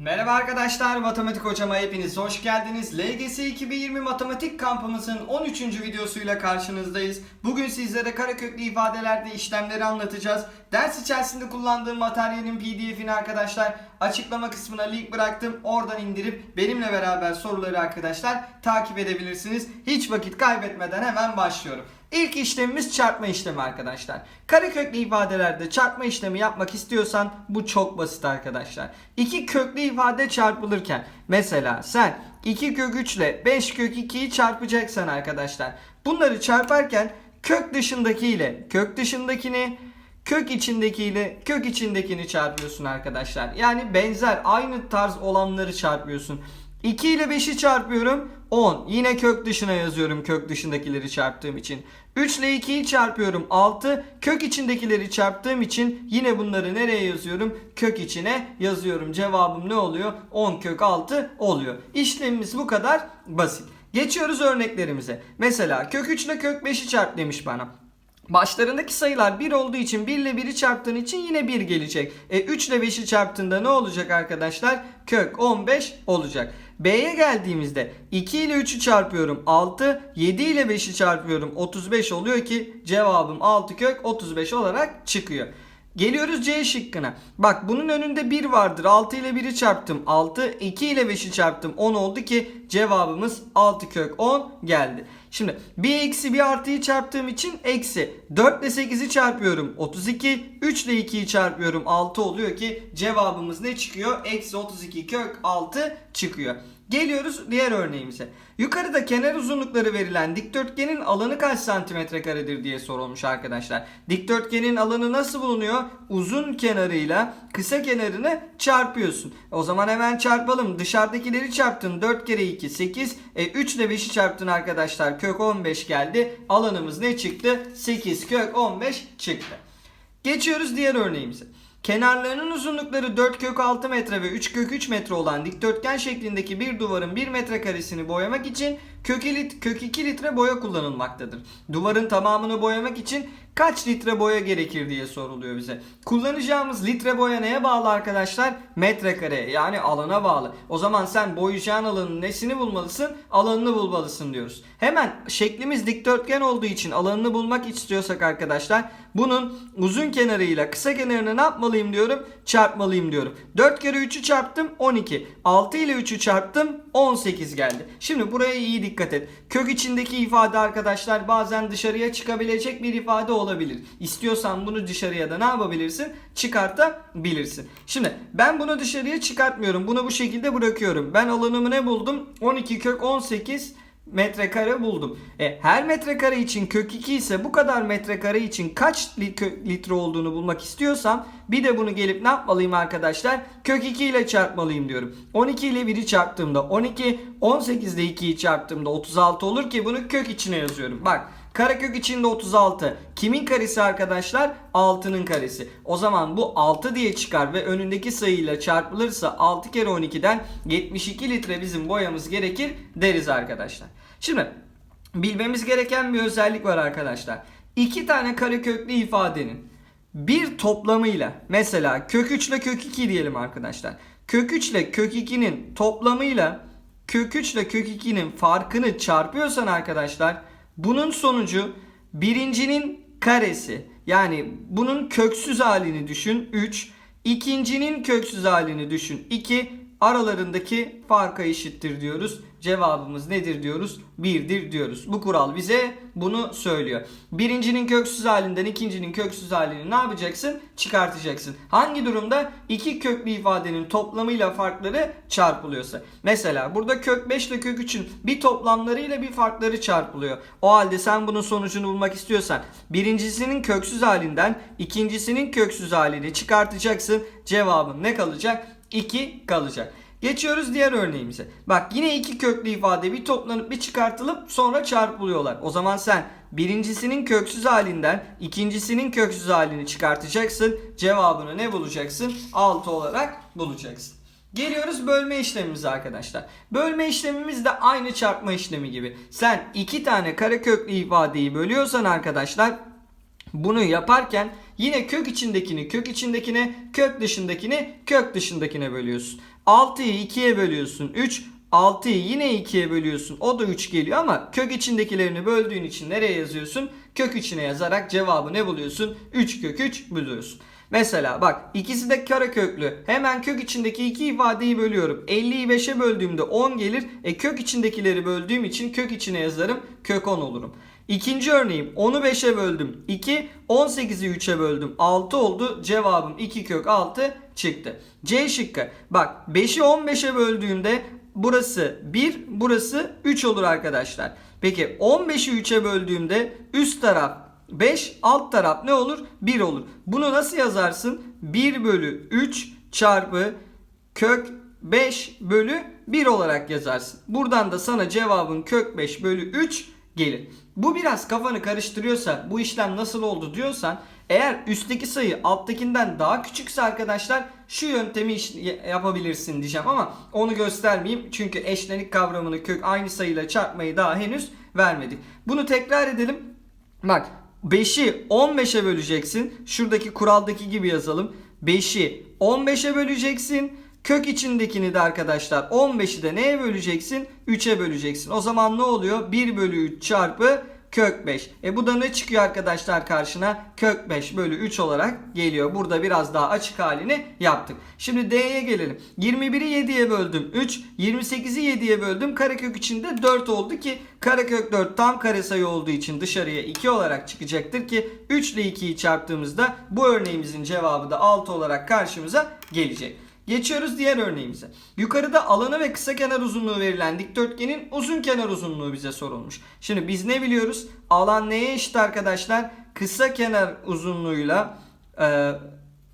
Merhaba arkadaşlar, Matematik Hocama hepiniz hoş geldiniz. LGS 2020 Matematik kampımızın 13. videosuyla karşınızdayız. Bugün sizlere kareköklü ifadelerde işlemleri anlatacağız. Ders içerisinde kullandığım materyalin pdf'ini arkadaşlar açıklama kısmına link bıraktım. Oradan indirip benimle beraber soruları arkadaşlar takip edebilirsiniz. Hiç vakit kaybetmeden hemen başlıyorum. İlk işlemimiz çarpma işlemi arkadaşlar. Kareköklü ifadelerde çarpma işlemi yapmak istiyorsan bu çok basit arkadaşlar. İki köklü ifade çarpılırken mesela sen 2 kök 3 ile 5 kök 2'yi çarpacaksan arkadaşlar. Bunları çarparken kök dışındaki ile kök dışındakini kök içindekiyle kök içindekini çarpıyorsun arkadaşlar. Yani benzer aynı tarz olanları çarpıyorsun. 2 ile 5'i çarpıyorum 10. Yine kök dışına yazıyorum kök dışındakileri çarptığım için. 3 ile 2'yi çarpıyorum 6. Kök içindekileri çarptığım için yine bunları nereye yazıyorum? Kök içine yazıyorum. Cevabım ne oluyor? 10 kök 6 oluyor. İşlemimiz bu kadar basit. Geçiyoruz örneklerimize. Mesela kök 3 ile kök 5'i çarp demiş bana. Başlarındaki sayılar 1 olduğu için 1 ile 1'i çarptığın için yine 1 gelecek. E 3 ile 5'i çarptığında ne olacak arkadaşlar? Kök 15 olacak. B'ye geldiğimizde 2 ile 3'ü çarpıyorum 6, 7 ile 5'i çarpıyorum 35 oluyor ki cevabım 6 kök 35 olarak çıkıyor. Geliyoruz C şıkkına. Bak bunun önünde 1 vardır. 6 ile 1'i çarptım 6. 2 ile 5'i çarptım 10 oldu ki cevabımız 6 kök 10 geldi. Şimdi bir eksi bir artıyı çarptığım için eksi. 4 ile 8'i çarpıyorum 32. 3 ile 2'yi çarpıyorum 6 oluyor ki cevabımız ne çıkıyor? Eksi 32 kök 6 çıkıyor. Geliyoruz diğer örneğimize. Yukarıda kenar uzunlukları verilen dikdörtgenin alanı kaç santimetre karedir diye sorulmuş arkadaşlar. Dikdörtgenin alanı nasıl bulunuyor? Uzun kenarıyla kısa kenarını çarpıyorsun. O zaman hemen çarpalım. Dışarıdakileri çarptın. 4 kere 2 8. E, 3 ile 5'i çarptın arkadaşlar. Kök 15 geldi. Alanımız ne çıktı? 8 kök 15 çıktı. Geçiyoruz diğer örneğimize. Kenarlarının uzunlukları 4 kök 6 metre ve 3 kök 3 metre olan dikdörtgen şeklindeki bir duvarın 1 metrekaresini boyamak için kök, lit, kök 2 litre boya kullanılmaktadır. Duvarın tamamını boyamak için kaç litre boya gerekir diye soruluyor bize. Kullanacağımız litre boya neye bağlı arkadaşlar? Metrekareye yani alana bağlı. O zaman sen boyayacağın alanın nesini bulmalısın? Alanını bulmalısın diyoruz. Hemen şeklimiz dikdörtgen olduğu için alanını bulmak istiyorsak arkadaşlar bunun uzun kenarıyla kısa kenarını ne yapmalıyım diyorum? Çarpmalıyım diyorum. 4 kere 3'ü çarptım 12. 6 ile 3'ü çarptım 18 geldi. Şimdi buraya iyi dikkat et. Kök içindeki ifade arkadaşlar bazen dışarıya çıkabilecek bir ifade olabilir. İstiyorsan bunu dışarıya da ne yapabilirsin? Çıkartabilirsin. Şimdi ben bunu dışarıya çıkartmıyorum. Bunu bu şekilde bırakıyorum. Ben alanımı ne buldum? 12 kök 18 metrekare buldum. E, her metrekare için kök 2 ise bu kadar metrekare için kaç litre olduğunu bulmak istiyorsam bir de bunu gelip ne yapmalıyım arkadaşlar? Kök 2 ile çarpmalıyım diyorum. 12 ile 1'i çarptığımda 12, 18 ile 2'yi çarptığımda 36 olur ki bunu kök içine yazıyorum. Bak Karekök içinde 36. Kimin karesi arkadaşlar? 6'nın karesi. O zaman bu 6 diye çıkar ve önündeki sayıyla çarpılırsa 6 kere 12'den 72 litre bizim boyamız gerekir deriz arkadaşlar. Şimdi bilmemiz gereken bir özellik var arkadaşlar. İki tane kareköklü ifadenin bir toplamıyla mesela kök 3 ile kök 2 diyelim arkadaşlar. Kök 3 ile kök 2'nin toplamıyla kök 3 ile kök 2'nin farkını çarpıyorsan arkadaşlar bunun sonucu birincinin karesi yani bunun köksüz halini düşün 3. ikincinin köksüz halini düşün 2. Aralarındaki farka eşittir diyoruz. Cevabımız nedir diyoruz? 1'dir diyoruz. Bu kural bize bunu söylüyor. Birincinin köksüz halinden ikincinin köksüz halini ne yapacaksın? Çıkartacaksın. Hangi durumda? iki köklü ifadenin toplamıyla farkları çarpılıyorsa. Mesela burada kök 5 ile kök 3'ün bir toplamlarıyla bir farkları çarpılıyor. O halde sen bunun sonucunu bulmak istiyorsan birincisinin köksüz halinden ikincisinin köksüz halini çıkartacaksın. Cevabın ne kalacak? 2 kalacak. Geçiyoruz diğer örneğimize. Bak yine iki köklü ifade bir toplanıp bir çıkartılıp sonra çarpılıyorlar. O zaman sen birincisinin köksüz halinden ikincisinin köksüz halini çıkartacaksın. Cevabını ne bulacaksın? 6 olarak bulacaksın. Geliyoruz bölme işlemimize arkadaşlar. Bölme işlemimiz de aynı çarpma işlemi gibi. Sen iki tane kareköklü ifadeyi bölüyorsan arkadaşlar bunu yaparken yine kök içindekini kök içindekine, kök dışındakini kök dışındakine bölüyorsun. 6'yı 2'ye bölüyorsun 3. 6'yı yine 2'ye bölüyorsun. O da 3 geliyor ama kök içindekilerini böldüğün için nereye yazıyorsun? Kök içine yazarak cevabı ne buluyorsun? 3 kök 3 buluyorsun. Mesela bak ikisi de kare köklü. Hemen kök içindeki iki ifadeyi bölüyorum. 50'yi 5'e böldüğümde 10 gelir. E kök içindekileri böldüğüm için kök içine yazarım. Kök 10 olurum. İkinci örneğim 10'u 5'e böldüm 2, 18'i 3'e böldüm 6 oldu. Cevabım 2 kök 6 çıktı. C şıkkı. Bak 5'i 15'e böldüğümde burası 1, burası 3 olur arkadaşlar. Peki 15'i 3'e böldüğümde üst taraf 5 alt taraf ne olur? 1 olur. Bunu nasıl yazarsın? 1 bölü 3 çarpı kök 5 bölü 1 olarak yazarsın. Buradan da sana cevabın kök 5 bölü 3 gelir. Bu biraz kafanı karıştırıyorsa bu işlem nasıl oldu diyorsan eğer üstteki sayı alttakinden daha küçükse arkadaşlar şu yöntemi yapabilirsin diyeceğim ama onu göstermeyeyim. Çünkü eşlenik kavramını kök aynı sayıyla çarpmayı daha henüz vermedik. Bunu tekrar edelim. Bak 5'i 15'e böleceksin. Şuradaki kuraldaki gibi yazalım. 5'i 15'e böleceksin. Kök içindekini de arkadaşlar 15'i de neye böleceksin? 3'e böleceksin. O zaman ne oluyor? 1 bölü 3 çarpı kök 5. E bu da ne çıkıyor arkadaşlar karşına? Kök 5 bölü 3 olarak geliyor. Burada biraz daha açık halini yaptık. Şimdi D'ye gelelim. 21'i 7'ye böldüm 3. 28'i 7'ye böldüm. Karekök içinde 4 oldu ki karekök 4 tam kare sayı olduğu için dışarıya 2 olarak çıkacaktır ki 3 ile 2'yi çarptığımızda bu örneğimizin cevabı da 6 olarak karşımıza gelecek. Geçiyoruz diğer örneğimize. Yukarıda alanı ve kısa kenar uzunluğu verilen dikdörtgenin uzun kenar uzunluğu bize sorulmuş. Şimdi biz ne biliyoruz? Alan neye eşit arkadaşlar? Kısa kenar uzunluğuyla e,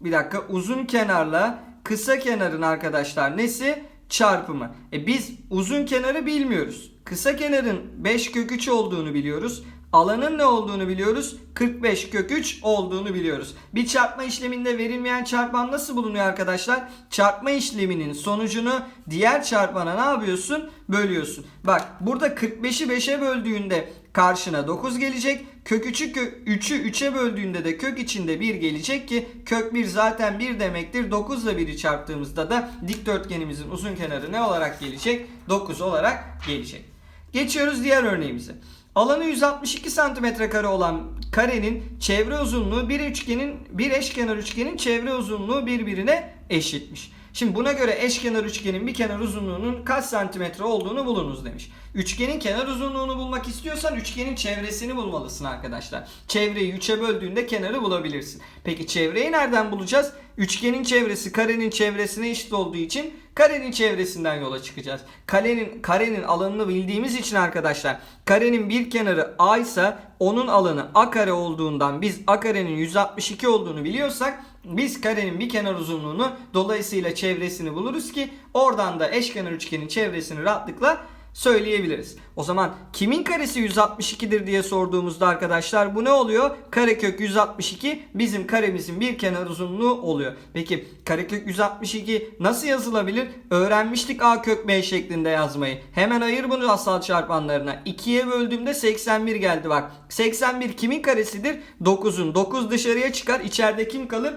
bir dakika uzun kenarla kısa kenarın arkadaşlar nesi? Çarpımı. E biz uzun kenarı bilmiyoruz. Kısa kenarın 5 kök 3 olduğunu biliyoruz. Alanın ne olduğunu biliyoruz. 45 kök 3 olduğunu biliyoruz. Bir çarpma işleminde verilmeyen çarpan nasıl bulunuyor arkadaşlar? Çarpma işleminin sonucunu diğer çarpana ne yapıyorsun? Bölüyorsun. Bak burada 45'i 5'e böldüğünde karşına 9 gelecek. Kök 3'ü kök 3'ü 3'e böldüğünde de kök içinde 1 gelecek ki kök 1 zaten 1 demektir. 9 ile 1'i çarptığımızda da dikdörtgenimizin uzun kenarı ne olarak gelecek? 9 olarak gelecek. Geçiyoruz diğer örneğimize. Alanı 162 cm kare olan karenin çevre uzunluğu bir üçgenin bir eşkenar üçgenin çevre uzunluğu birbirine eşitmiş. Şimdi buna göre eşkenar üçgenin bir kenar uzunluğunun kaç santimetre olduğunu bulunuz demiş. Üçgenin kenar uzunluğunu bulmak istiyorsan üçgenin çevresini bulmalısın arkadaşlar. Çevreyi 3'e böldüğünde kenarı bulabilirsin. Peki çevreyi nereden bulacağız? Üçgenin çevresi karenin çevresine eşit olduğu için karenin çevresinden yola çıkacağız. Karenin karenin alanını bildiğimiz için arkadaşlar karenin bir kenarı a ise onun alanı a kare olduğundan biz a karenin 162 olduğunu biliyorsak biz karenin bir kenar uzunluğunu dolayısıyla çevresini buluruz ki oradan da eşkenar üçgenin çevresini rahatlıkla söyleyebiliriz. O zaman kimin karesi 162'dir diye sorduğumuzda arkadaşlar bu ne oluyor? Karekök 162 bizim karemizin bir kenar uzunluğu oluyor. Peki karekök 162 nasıl yazılabilir? Öğrenmiştik a kök b şeklinde yazmayı. Hemen ayır bunu asal çarpanlarına. 2'ye böldüğümde 81 geldi bak. 81 kimin karesidir? 9'un. 9 dışarıya çıkar. İçeride kim kalır?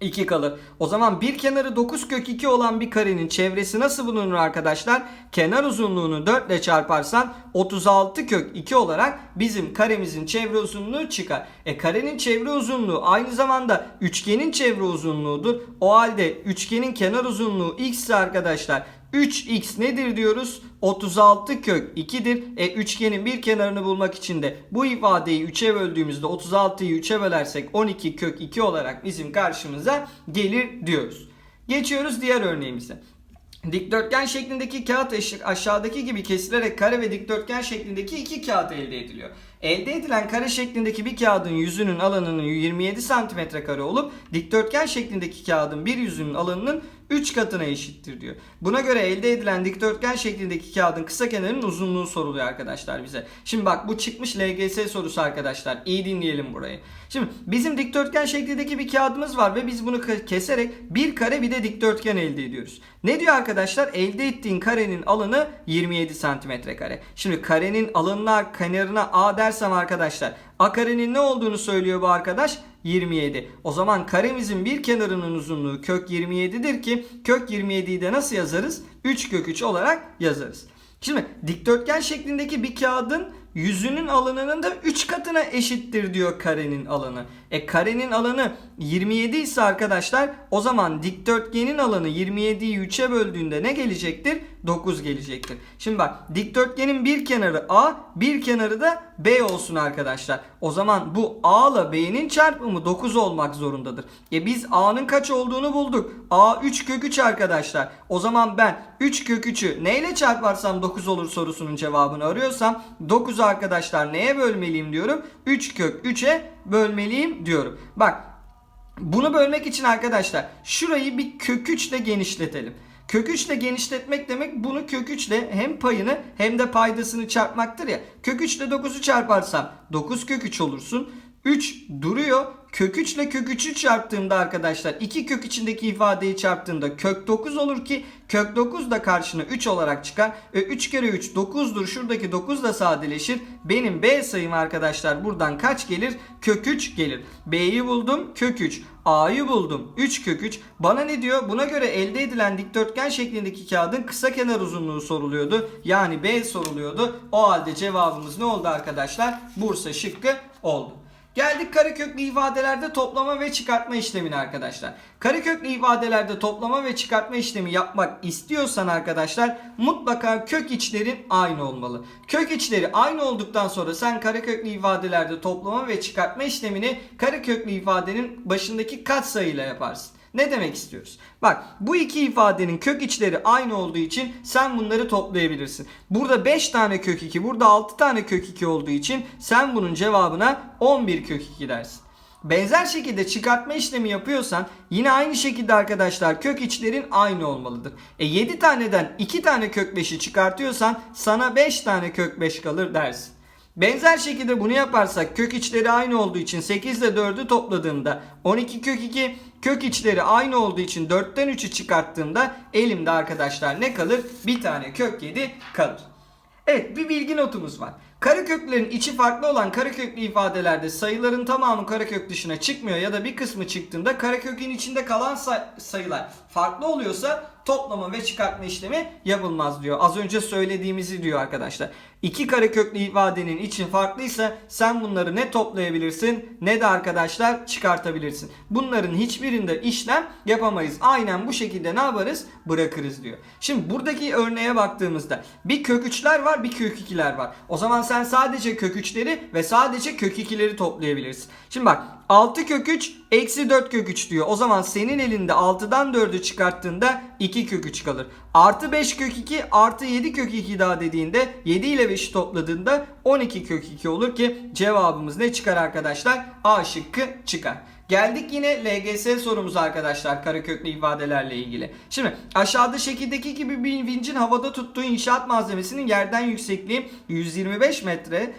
2 kalır. O zaman bir kenarı 9 kök 2 olan bir karenin çevresi nasıl bulunur arkadaşlar? Kenar uzunluğunu 4 ile çarparsan 36 kök 2 olarak bizim karemizin çevre uzunluğu çıkar. E karenin çevre uzunluğu aynı zamanda üçgenin çevre uzunluğudur. O halde üçgenin kenar uzunluğu x arkadaşlar 3x nedir diyoruz? 36 kök 2'dir. E üçgenin bir kenarını bulmak için de bu ifadeyi 3'e böldüğümüzde 36'yı 3'e bölersek 12 kök 2 olarak bizim karşımıza gelir diyoruz. Geçiyoruz diğer örneğimize. Dikdörtgen şeklindeki kağıt aşağıdaki gibi kesilerek kare ve dikdörtgen şeklindeki iki kağıt elde ediliyor. Elde edilen kare şeklindeki bir kağıdın yüzünün alanının 27 cm kare olup dikdörtgen şeklindeki kağıdın bir yüzünün alanının 3 katına eşittir diyor. Buna göre elde edilen dikdörtgen şeklindeki kağıdın kısa kenarının uzunluğu soruluyor arkadaşlar bize. Şimdi bak bu çıkmış LGS sorusu arkadaşlar. İyi dinleyelim burayı. Şimdi bizim dikdörtgen şeklindeki bir kağıdımız var ve biz bunu ke- keserek bir kare bir de dikdörtgen elde ediyoruz. Ne diyor arkadaşlar? Elde ettiğin karenin alanı 27 cm kare. Şimdi karenin alanına kenarına A dersem arkadaşlar A ne olduğunu söylüyor bu arkadaş? 27. O zaman karemizin bir kenarının uzunluğu kök 27'dir ki kök 27'yi de nasıl yazarız? 3 kök 3 olarak yazarız. Şimdi dikdörtgen şeklindeki bir kağıdın yüzünün alanının da 3 katına eşittir diyor karenin alanı. E karenin alanı 27 ise arkadaşlar o zaman dikdörtgenin alanı 27'yi 3'e böldüğünde ne gelecektir? 9 gelecektir. Şimdi bak dikdörtgenin bir kenarı A bir kenarı da B olsun arkadaşlar. O zaman bu A ile B'nin çarpımı 9 olmak zorundadır. E biz A'nın kaç olduğunu bulduk. A 3 kök 3 arkadaşlar. O zaman ben 3 kök 3'ü neyle çarparsam 9 olur sorusunun cevabını arıyorsam 9'u arkadaşlar neye bölmeliyim diyorum. 3 kök 3'e bölmeliyim diyorum. Bak bunu bölmek için arkadaşlar şurayı bir kök 3 ile genişletelim. Kök 3 ile genişletmek demek bunu kök 3 ile hem payını hem de paydasını çarpmaktır ya. Kök 3 ile 9'u çarparsam 9 kök 3 olursun. 3 duruyor. Kök 3 ile kök 3'ü çarptığımda arkadaşlar iki kök içindeki ifadeyi çarptığımda kök 9 olur ki kök 9 da karşına 3 olarak çıkar. E 3 kere 3 9'dur. Şuradaki 9 da sadeleşir. Benim B sayım arkadaşlar buradan kaç gelir? Kök 3 gelir. B'yi buldum kök 3. A'yı buldum 3 kök 3. Bana ne diyor? Buna göre elde edilen dikdörtgen şeklindeki kağıdın kısa kenar uzunluğu soruluyordu. Yani B soruluyordu. O halde cevabımız ne oldu arkadaşlar? Bursa şıkkı oldu. Geldik kareköklü ifadelerde toplama ve çıkartma işlemine arkadaşlar. Kareköklü ifadelerde toplama ve çıkartma işlemi yapmak istiyorsan arkadaşlar mutlaka kök içlerin aynı olmalı. Kök içleri aynı olduktan sonra sen kareköklü ifadelerde toplama ve çıkartma işlemini kareköklü ifadenin başındaki katsayıyla yaparsın. Ne demek istiyoruz? Bak bu iki ifadenin kök içleri aynı olduğu için sen bunları toplayabilirsin. Burada 5 tane kök 2, burada 6 tane kök 2 olduğu için sen bunun cevabına 11 kök 2 dersin. Benzer şekilde çıkartma işlemi yapıyorsan yine aynı şekilde arkadaşlar kök içlerin aynı olmalıdır. E 7 taneden 2 tane kök 5'i çıkartıyorsan sana 5 tane kök 5 kalır dersin. Benzer şekilde bunu yaparsak kök içleri aynı olduğu için 8 ile 4'ü topladığımda 12 kök 2 kök içleri aynı olduğu için 4'ten 3'ü çıkarttığımda elimde arkadaşlar ne kalır? Bir tane kök 7 kalır. Evet bir bilgi notumuz var. Kareköklerin içi farklı olan kareköklü ifadelerde sayıların tamamı karekök dışına çıkmıyor ya da bir kısmı çıktığında karekökün içinde kalan say- sayılar farklı oluyorsa toplama ve çıkartma işlemi yapılmaz diyor. Az önce söylediğimizi diyor arkadaşlar. İki kareköklü ifadenin için farklıysa sen bunları ne toplayabilirsin ne de arkadaşlar çıkartabilirsin. Bunların hiçbirinde işlem yapamayız. Aynen bu şekilde ne yaparız? Bırakırız diyor. Şimdi buradaki örneğe baktığımızda bir kök 3'ler var bir kök 2'ler var. O zaman sen sadece kök 3'leri ve sadece kök 2'leri toplayabilirsin. Şimdi bak 6 kök 3 eksi 4 kök 3 diyor. O zaman senin elinde 6'dan 4'ü çıkarttığında 2 kök 3 kalır. Artı 5 kök 2 artı 7 kök 2 daha dediğinde 7 ile 5'i topladığında 12 kök 2 olur ki cevabımız ne çıkar arkadaşlar? A şıkkı çıkar. Geldik yine LGS sorumuz arkadaşlar kareköklü ifadelerle ilgili. Şimdi aşağıda şekildeki gibi bir vincin havada tuttuğu inşaat malzemesinin yerden yüksekliği 125 metre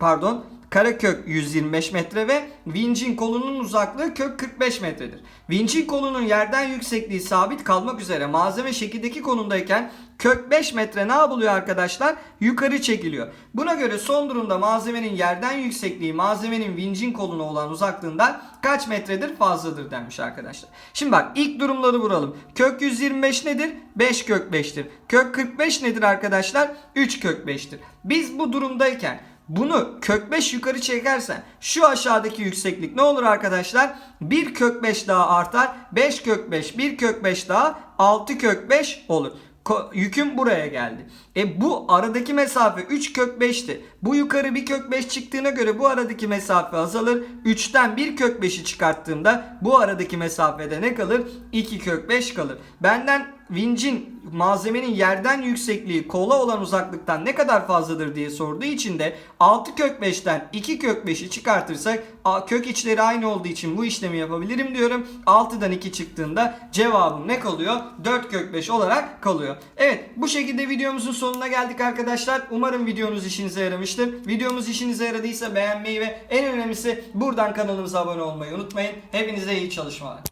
pardon karekök 125 metre ve vincin kolunun uzaklığı kök 45 metredir. Vincin kolunun yerden yüksekliği sabit kalmak üzere malzeme şekildeki konumdayken kök 5 metre ne yapılıyor arkadaşlar? Yukarı çekiliyor. Buna göre son durumda malzemenin yerden yüksekliği malzemenin vincin koluna olan uzaklığından kaç metredir fazladır denmiş arkadaşlar. Şimdi bak ilk durumları vuralım. Kök 125 nedir? 5 kök 5'tir. Kök 45 nedir arkadaşlar? 3 kök 5'tir. Biz bu durumdayken bunu kök 5 yukarı çekersen şu aşağıdaki yükseklik ne olur arkadaşlar? 1 kök 5 daha artar. 5 kök 5, 1 kök 5 daha 6 kök 5 olur. Ko- yüküm buraya geldi. E bu aradaki mesafe 3 kök 5'ti. Bu yukarı bir kök 5 çıktığına göre bu aradaki mesafe azalır. 3'ten 1 kök 5'i çıkarttığımda bu aradaki mesafede ne kalır? 2 kök 5 kalır. Benden vincin malzemenin yerden yüksekliği kola olan uzaklıktan ne kadar fazladır diye sorduğu için de 6 kök 5'ten 2 kök 5'i çıkartırsak kök içleri aynı olduğu için bu işlemi yapabilirim diyorum. 6'dan 2 çıktığında cevabım ne kalıyor? 4 kök 5 olarak kalıyor. Evet bu şekilde videomuzun sonuna geldik arkadaşlar. Umarım videonuz işinize yaramıştır. Videomuz işinize yaradıysa beğenmeyi ve en önemlisi buradan kanalımıza abone olmayı unutmayın. Hepinize iyi çalışmalar.